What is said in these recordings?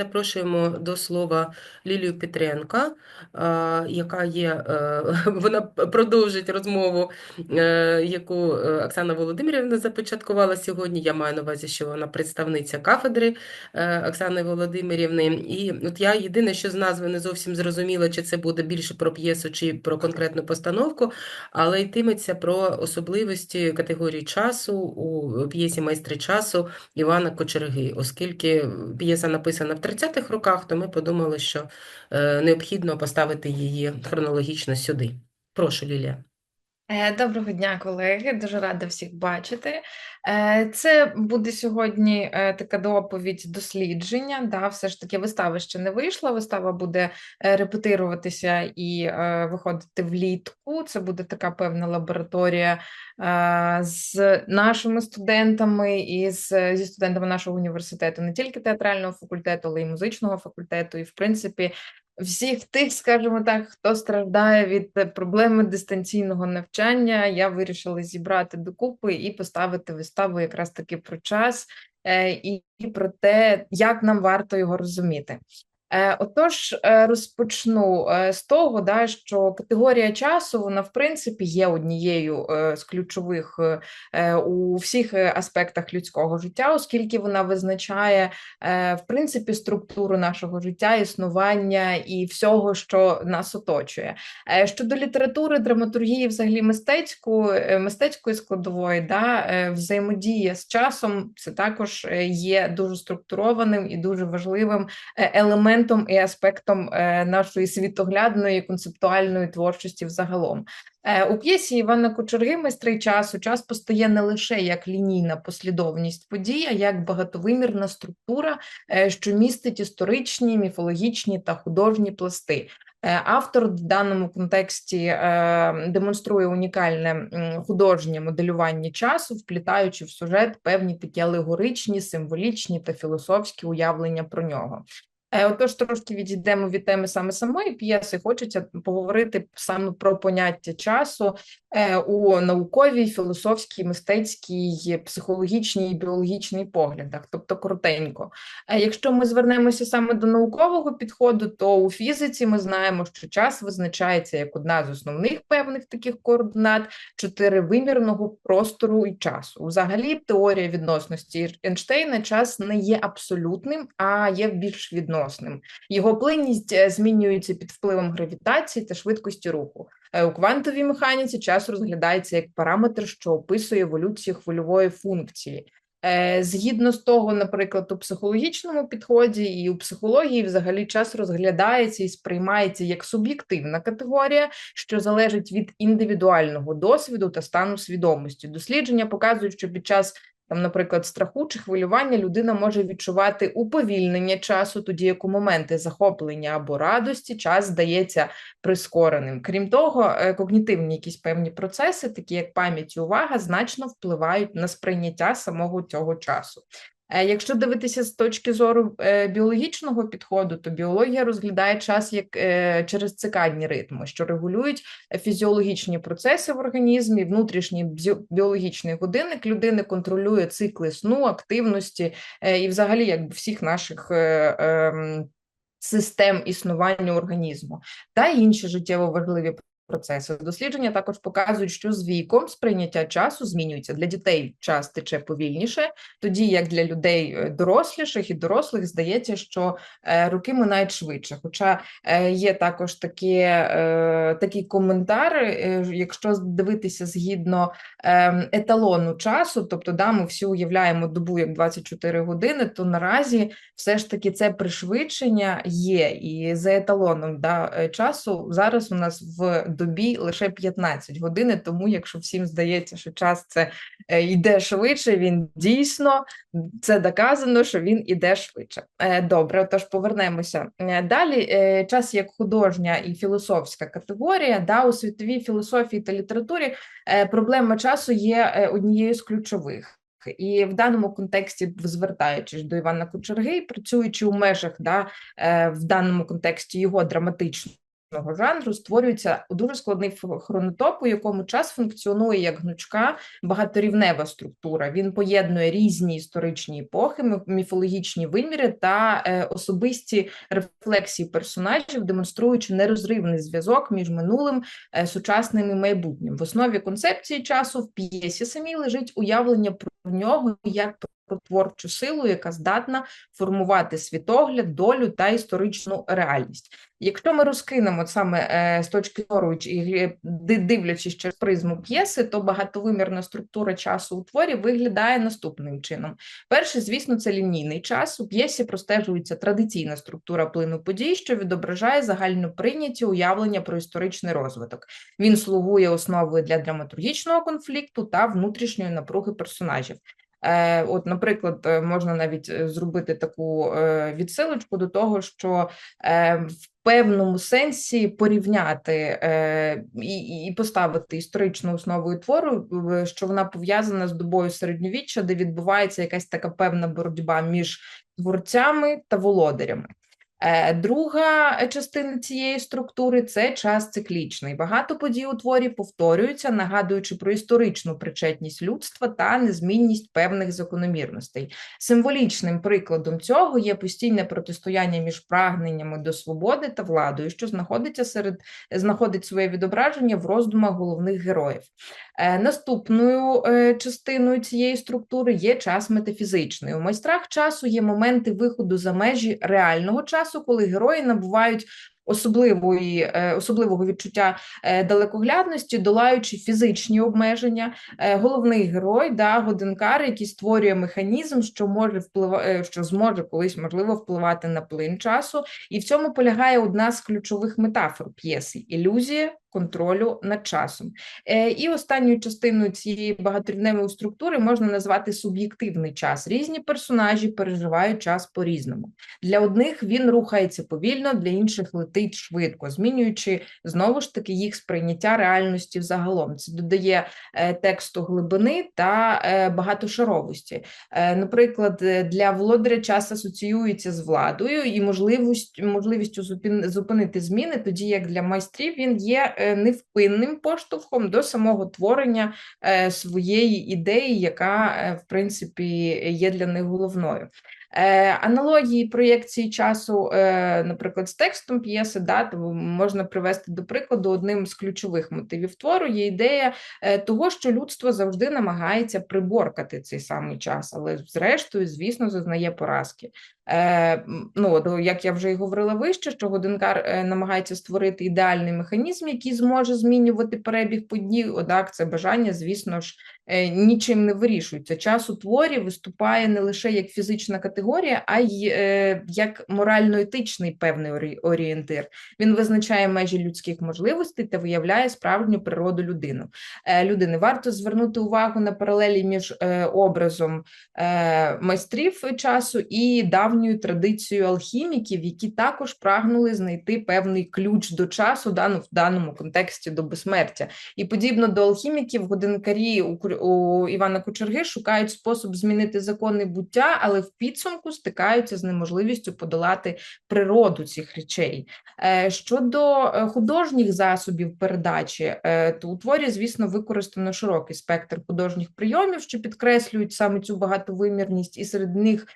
запрошуємо до слова Лілію Петренка, е, яка є, е, вона продовжить розмову, е, яку Оксана Володимирівна започаткувала сьогодні. Я маю на увазі, що вона представниця кафедри Оксани Володимирівни. І от я єдине, що з назви не зовсім зрозуміла, чи це буде більше про п'єсу, чи про конкретну постановку, але йтиметься про особливості категорії часу у п'єсі майстри часу Івана Кочерги. Оскільки п'єса написана в 30-х роках, то ми подумали, що е, необхідно поставити її хронологічно сюди. Прошу, Лілія. Е, Доброго дня, колеги. Дуже рада всіх бачити. Е, Це буде сьогодні е, така доповідь дослідження. Да, все ж таки, вистава ще не вийшла. Вистава буде репетируватися і виходити влітку. Це буде така певна лабораторія з нашими студентами і з, зі студентами нашого університету, не тільки театрального факультету, але й музичного факультету. І, в принципі, всіх тих, скажімо так, хто страждає від е, проблеми дистанційного навчання, я вирішила зібрати докупи і поставити виставу якраз таки про час е, і і про те, як нам варто його розуміти. Е, Отож, е, розпочну е, з того, да, що категорія часу, вона в принципі є однією з ключових у всіх аспектах людського життя, оскільки вона визначає в принципі структуру нашого життя, існування і всього, що нас оточує. Щодо літератури, драматургії, взагалі мистецьку, мистецької складової, да, взаємодія з часом, це також є дуже структурованим і дуже важливим е, елементом і аспектом е, нашої світоглядної концептуальної творчості взагалом. Е, У п'єсі Івана Кочерги «Майстри часу» час постає не лише як лінійна послідовність подій, а як багатовимірна структура, е, що містить історичні, міфологічні та художні пласти. Автор в даному контексті демонструє унікальне художнє моделювання часу, вплітаючи в сюжет певні такі алегоричні, символічні та філософські уявлення про нього. Е, Отож, трошки відійдемо від теми саме самої п'єси. Хочеться поговорити саме про поняття часу е, у науковій, філософській, мистецькій, психологічній біологічній поглядах, тобто коротенько. Е, Якщо ми звернемося саме до наукового підходу, то у фізиці ми знаємо, що час визначається як одна з основних певних таких координат чотиривимірного простору і часу. Взагалі, теорія відносності Ейнштейна час не є абсолютним, а є більш відносним. Його плинність е, змінюється під впливом гравітації та швидкості руху. Е, У квантовій механіці час розглядається як параметр, що описує еволюцію хвильової функції. Е, Згідно з того, наприклад, у психологічному підході і у психології взагалі час розглядається і сприймається як суб'єктивна категорія, що залежить від індивідуального досвіду та стану свідомості. Дослідження показують, що під час там, наприклад, страху чи хвилювання людина може відчувати уповільнення часу, тоді як у моменти захоплення або радості час здається прискореним. Крім того, е, когнітивні якісь певні процеси, такі як пам'ять і увага, значно впливають на сприйняття самого цього часу. Е, Якщо дивитися з точки зору е, біологічного підходу, то біологія розглядає час як е, через цикадні ритми, що регулюють фізіологічні процеси в організмі, внутрішній біологічний годинник людини контролює цикли сну, активності і, взагалі, якби всіх наших. ем, Систем існування організму та інші життєво важливі процеси. Дослідження також показують, що з віком сприйняття часу змінюється. Для дітей час тече повільніше, тоді як для людей е, доросліших і дорослих здається, що е, роки минають швидше. Хоча е, є також таке, е, такий коментар, якщо дивитися згідно е, еталону часу, тобто да, ми всі уявляємо добу як 24 години, то наразі все ж таки це пришвидшення є, і за еталоном да, часу зараз у нас в добі лише 15 годин, тому якщо всім здається, що час це е, йде швидше, він дійсно це доказано, що він іде швидше. Е, Добре, тож повернемося Е, далі. Час як художня і філософська категорія, да, у світовій філософії та літературі проблема часу є однією з ключових. І в даному контексті, звертаючись до Івана Кучерги, працюючи у межах да, в даному контексті його драматичної жанру створюється дуже складний хронотоп, у якому час функціонує як гнучка багаторівнева структура. Він поєднує різні історичні епохи, міфологічні виміри та е, особисті рефлексії персонажів, демонструючи нерозривний зв'язок між минулим, е, сучасним і майбутнім. В основі концепції часу в п'єсі самій лежить уявлення про нього як про творчу силу, яка здатна формувати світогляд, долю та історичну реальність. Якщо ми розкинемо саме е, з точки зору і дивлячись через призму п'єси, то багатовимірна структура часу у творі виглядає наступним чином: перше, звісно, це лінійний час. У п'єсі простежується традиційна структура плину подій, що відображає загально прийняті уявлення про історичний розвиток. Він слугує основою для драматургічного конфлікту та внутрішньої напруги персонажів. Е, от, наприклад, е, можна навіть е, зробити таку відсилочку до того, що в певному сенсі порівняти і поставити історичну основу твору, що вона пов'язана з добою середньовіччя, де відбувається якась така певна боротьба між творцями та володарями. Е, друга частина цієї структури це час циклічний. Багато подій у творі повторюються, нагадуючи про історичну причетність людства та незмінність певних закономірностей. Символічним прикладом цього є постійне протистояння між прагненнями до свободи та владою, що знаходиться серед знаходить своє відображення в роздумах головних героїв. Е, наступною е, частиною цієї структури є час метафізичний. У майстрах часу є моменти виходу за межі реального часу, коли герої набувають особливої, е, особливого відчуття далекоглядності, долаючи фізичні обмеження. Головний герой да, годинкар, який створює механізм, що може впливати, що зможе колись можливо впливати на плин часу, і в цьому полягає одна з ключових метафор п'єси ілюзія контролю над часом. Е, і останньою частиною цієї багаторівневої структури можна назвати суб'єктивний час. Різні персонажі переживають час по-різному. Для одних він рухається повільно, для інших летить швидко, змінюючи знову ж таки їх сприйняття реальності взагалом. Це додає е, тексту глибини та е, багатошаровості. Наприклад, для володаря час асоціюється з владою і можливістю можливістю зупинити зміни, тоді як для майстрів він є невпинним поштовхом до самого творення е, своєї ідеї, яка, е, в принципі, є для них головною. Аналогії проєкції часу, наприклад, з текстом п'єси, да, можна привести до прикладу одним з ключових мотивів твору є ідея того, що людство завжди намагається приборкати цей самий час, але зрештою, звісно, зазнає поразки. Е, ну, як я вже й говорила вище, що годинкар е, намагається створити ідеальний механізм, який зможе змінювати перебіг подій. Однак це бажання, звісно ж, е, нічим не вирішується. Час у творі виступає не лише як фізична категорія, а й як морально-етичний певний орієнтир. Він визначає межі людських можливостей та виявляє справжню природу людину. людини. Варто звернути увагу на паралелі між образом майстрів часу і давньою давньою традицією алхіміків, які також прагнули знайти певний ключ до часу, дану в даному контексті до безсмертя. І подібно до алхіміків, годинкарі у, у Івана Кочерги шукають спосіб змінити закони буття, але в підсумку стикаються з неможливістю подолати природу цих речей. Е, щодо е, художніх засобів передачі, е, то у творі, звісно, використано широкий спектр художніх прийомів, що підкреслюють саме цю багатовимірність, і серед них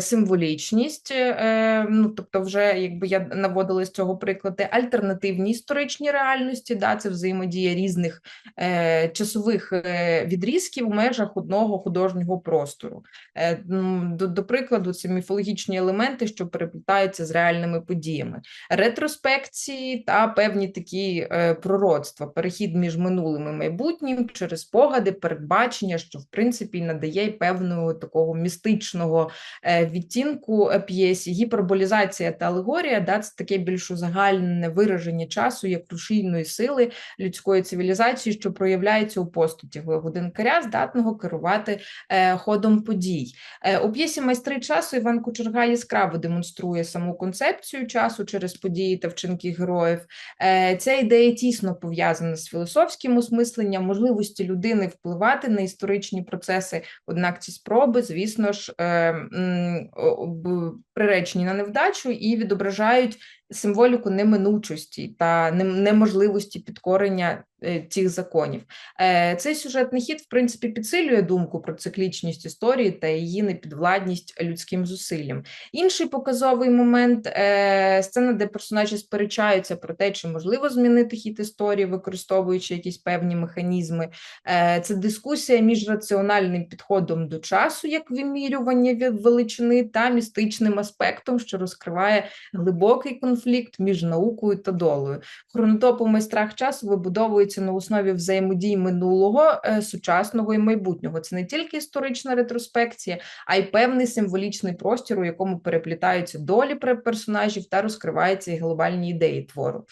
символічність, е, ну тобто, вже якби я наводила з цього приклади, альтернативні історичні реальності, да, це взаємодія різних е, часових відрізків у межах одного художнього простору. До, до прикладу, це міфологічні елементи, що переплітаються з реальними подіями, ретроспекції та певні такі пророцтва, перехід між минулим і майбутнім через спогади, передбачення, що в принципі надає певного такого містичного. Е, відтінку е, п'єсі, гіперболізація та алегорія, да, це таке більш узагальнене вираження часу як рушійної сили людської цивілізації, що проявляється у постаті годинкаря, здатного керувати е, ходом подій. У п'єсі майстри часу Іван Кучерга яскраво демонструє саму концепцію часу через події та вчинки героїв. Ця ідея тісно пов'язана з філософським осмисленням, можливості людини впливати на історичні процеси, однак ці спроби, звісно ж, приречені на невдачу і відображають символіку неминучості та неможливості підкорення цих законів. Е, Цей сюжетний хід, в принципі, підсилює думку про циклічність історії та її непідвладність людським зусиллям. Інший показовий момент е, сцена, де персонажі сперечаються про те, чи можливо змінити хід історії, використовуючи якісь певні механізми. Е, Це дискусія між раціональним підходом до часу, як вимірювання від величини, та містичним аспектом, що розкриває глибокий конфлікт між наукою та долею. Хронотоп у майстрах часу вибудовується на основі взаємодій минулого, е, сучасного і майбутнього. Це не тільки історична ретроспекція, а й певний символічний простір, у якому переплітаються долі персонажів та розкриваються і глобальні ідеї твору.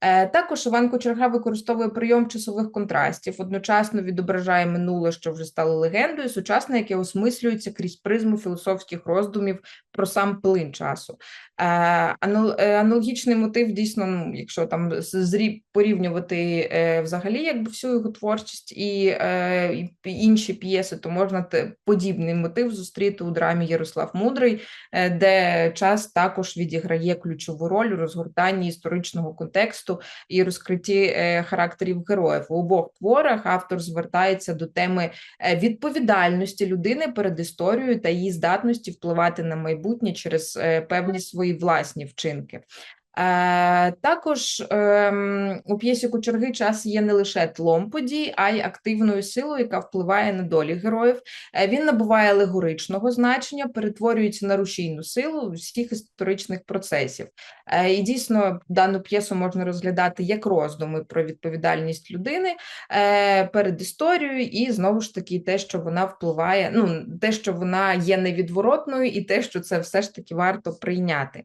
Е, Також Іван Кочерга використовує прийом часових контрастів, одночасно відображає минуле, що вже стало легендою, сучасне, яке осмислюється крізь призму філософських роздумів про сам плин часу. Е, е, Аналогічний мотив дійсно, ну, якщо там з- зрі порівнювати е, взагалі якби всю його творчість і, і інші п'єси, то можна подібний мотив зустріти у драмі Ярослав Мудрий, де час також відіграє ключову роль у розгортанні історичного контексту і розкритті характерів героїв. У обох творах автор звертається до теми відповідальності людини перед історією та її здатності впливати на майбутнє через е, певні свої власні вчинки. Е, також ем, у п'єсі Кочерги час є не лише тлом подій, а й активною силою, яка впливає на долі героїв. Е, Він набуває алегоричного значення, перетворюється на рушійну силу всіх історичних процесів. Е, І дійсно дану п'єсу можна розглядати як роздуми про відповідальність людини перед історією, і знову ж таки те, що вона впливає, ну те, що вона є невідворотною, і те, що це все ж таки варто прийняти.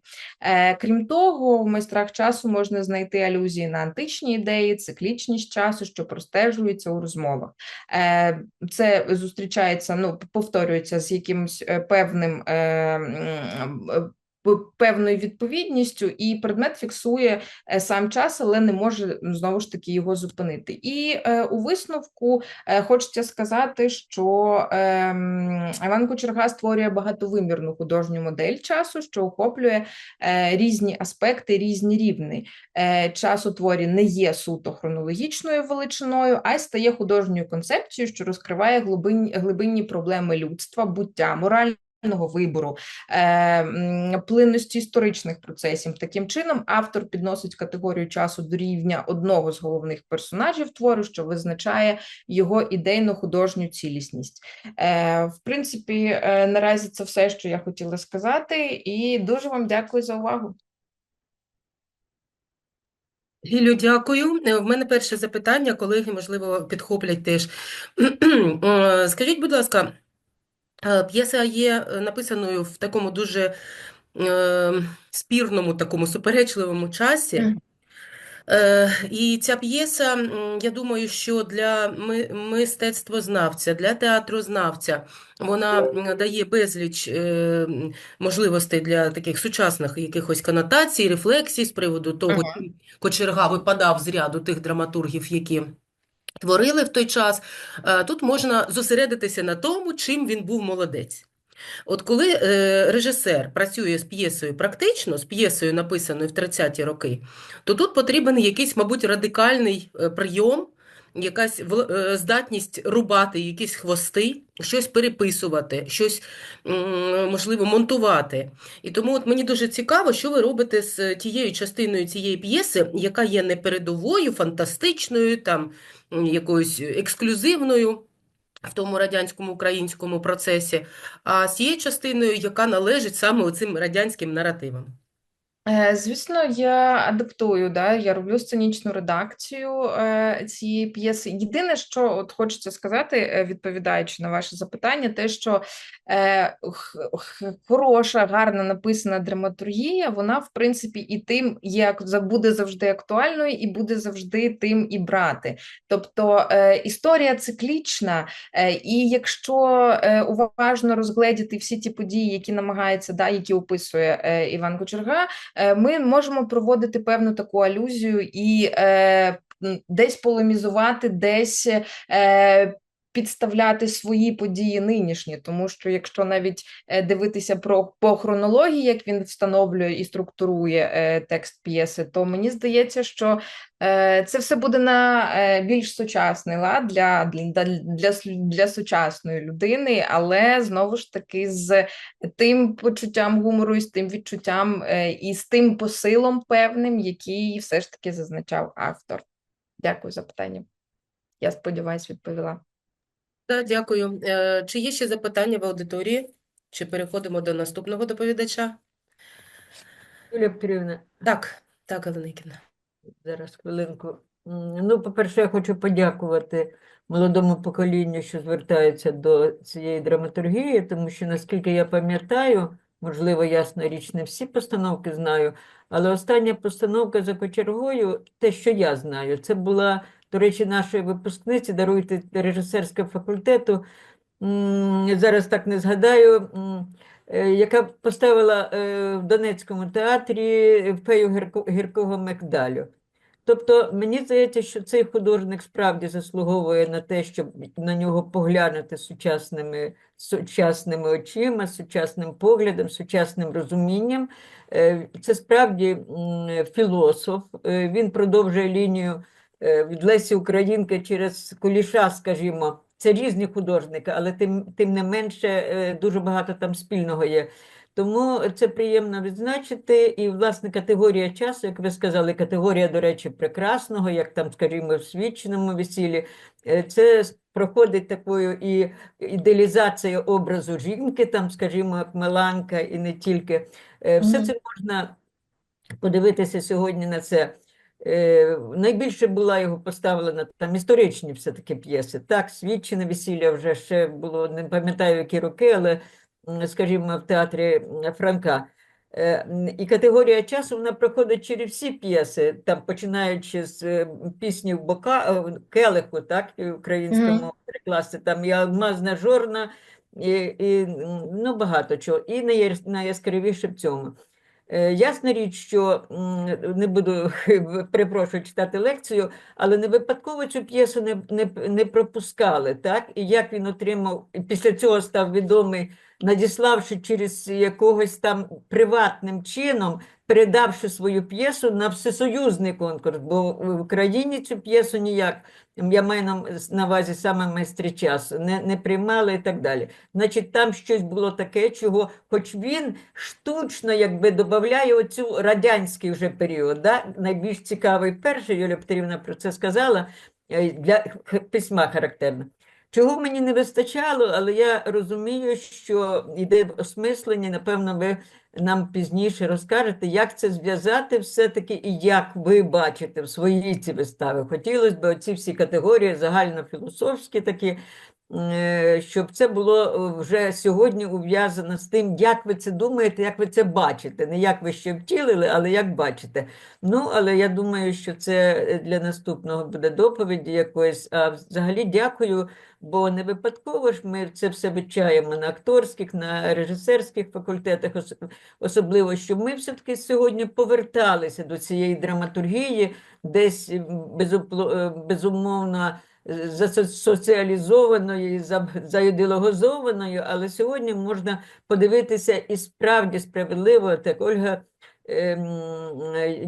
Крім того, в майстрах часу можна знайти алюзії на античні ідеї, циклічність часу, що простежується у розмовах. Е, Це зустрічається, ну повторюється з якимось е, певним. Певною відповідністю, і предмет фіксує е, сам час, але не може знову ж таки його зупинити. І е, у висновку е, хочеться сказати, що е, Іван Кочерга створює багатовимірну художню модель часу, що охоплює е, різні аспекти, різні рівні. Е, час творі не є суто хронологічною величиною, а й стає художньою концепцією, що розкриває глибинні, глибинні проблеми людства, буття, морального вибору, е, плинності історичних процесів. Таким чином, автор підносить категорію часу до рівня одного з головних персонажів твору, що визначає його ідейно-художню цілісність. Е, В принципі, е, наразі це все, що я хотіла сказати, і дуже вам дякую за увагу. Гілю, дякую. В мене перше запитання, колеги, можливо, підхоплять теж. Скажіть, будь ласка, п'єса є е, написаною в такому дуже е, спірному, такому суперечливому часі. Е, І ця п'єса, я думаю, що для ми- мистецтвознавця, для театрознавця вона дає безліч е, можливостей для таких сучасних якихось конотацій, рефлексій з приводу того, Мгм. чим Кочерга випадав з ряду тих драматургів, які творили в той час. Е, Тут можна зосередитися на тому, чим він був молодець. От коли е, режисер працює з п'єсою практично, з п'єсою, написаною в 30-ті роки, то тут потрібен якийсь, мабуть, радикальний е, прийом, якась е, здатність рубати якісь хвости, щось переписувати, щось, можливо, монтувати. І тому от мені дуже цікаво, що ви робите з тією частиною цієї п'єси, яка є не передовою, фантастичною, там, якоюсь ексклюзивною в тому радянському українському процесі, а з цією частиною, яка належить саме цим радянським наративам. Е, Звісно, я адаптую, да, я роблю сценічну редакцію е, цієї п'єси. Єдине, що от хочеться сказати, е, відповідаючи на ваше запитання, те, що хороша, гарно написана драматургія, вона, в принципі, і тим є, буде завжди актуальною, і буде завжди тим і брати. Тобто історія циклічна, і якщо уважно розгледіти всі ті події, які намагається, да, які описує Іван Кочерга, ми можемо проводити певну таку алюзію і е, десь полемізувати, десь е, підставляти свої події нинішні, тому що якщо навіть е, дивитися про по хронології, як він встановлює і структурує е, текст п'єси, то мені здається, що е, це все буде на більш сучасний лад для, для, для, для сучасної людини, але знову ж таки з тим почуттям гумору, і з тим відчуттям і з тим посилом певним, який все ж таки зазначав автор. Дякую за питання. Я сподіваюся, відповіла. Да, дякую. Е, Чи є ще запитання в аудиторії? Чи переходимо до наступного доповідача? Юлія Петрівна, Так, так, Галина зараз хвилинку. Ну, по-перше, я хочу подякувати молодому поколінню, що звертається до цієї драматургії, тому що, наскільки я пам'ятаю, можливо, ясна річ, не всі постановки знаю, але остання постановка за кочергою, те, що я знаю, це була, до речі, нашої випускниці, даруйте режисерського факультету. Зараз так не згадаю, е, яка поставила е, в Донецькому театрі фею гіркого Мекдалю. Тобто, мені здається, що цей художник справді заслуговує на те, щоб на нього поглянути сучасними, сучасними очима, сучасним поглядом, сучасним розумінням. Е, Це справді філософ. Він продовжує лінію від Лесі Українки через Куліша, скажімо. Це різні художники, але тим, тим не менше е, дуже багато там спільного є. Тому це приємно відзначити. І, власне, категорія часу, як ви сказали, категорія, до речі, прекрасного, як там, скажімо, в свідченому весіллі, е, це проходить такою і ідеалізація образу жінки, там, скажімо, як Меланка, і не тільки. Е, Все це можна подивитися сьогодні на це. Е, найбільше була його поставлена там історичні все-таки п'єси. Так, свідчене весілля вже ще було, не пам'ятаю, які роки, але, скажімо, в театрі Франка. Е, І категорія часу вона проходить через всі п'єси, там починаючи з е, пісні в бока, келиху, так, українському перекласти, там і алмазна жорна, і, і ну, багато чого. І найяскравіше в цьому. Е, Ясна річ, що не буду перепрошую читати лекцію, але не випадково цю п'єсу не, не, не пропускали, так? І як він отримав, після цього став відомий, надіславши через якогось там приватним чином, передавши свою п'єсу на всесоюзний конкурс, бо в Україні цю п'єсу ніяк, я маю на, увазі саме майстри часу, не, не приймали і так далі. Значить, там щось було таке, чого, хоч він штучно якби додає оцю радянський вже період, да? найбільш цікавий перший, Юлія Петрівна про це сказала, е, для письма характерно. Чого мені не вистачало, але я розумію, що йде осмислення, напевно, ви нам пізніше розкажете, як це зв'язати все-таки і як ви бачите в своїй ці вистави. Хотілося б оці всі категорії загальнофілософські такі, щоб це було е, вже сьогодні ув'язано з тим, як ви це думаєте, як ви це бачите. Не як ви ще втілили, але як бачите. Ну, але я думаю, що це е, для наступного буде доповіді якоїсь. А взагалі дякую, бо не випадково ж ми це все вивчаємо на акторських, на режисерських факультетах, ос- особливо, що ми все-таки сьогодні поверталися до цієї драматургії, десь е, безумовно е, заідеологозованою, за- але сьогодні можна подивитися і справді справедливо, так Ольга ем,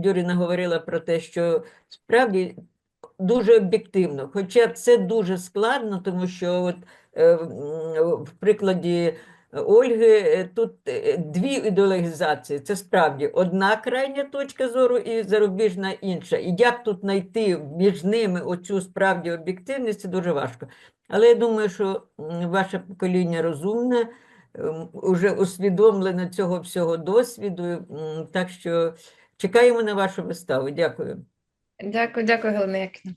Юріна говорила про те, що справді дуже об'єктивно, хоча це дуже складно, тому що от, е, в прикладі Ольги е, тут е, дві ідеологізації. Це справді одна крайня точка зору і зарубіжна інша. І як тут знайти між ними оцю справді об'єктивність, це дуже важко. Але я думаю, що ваше покоління розумне, ем, уже усвідомлене цього всього досвіду. Так що чекаємо на вашу виставу. Дякую. Дякую, дякую, Галина Яківна.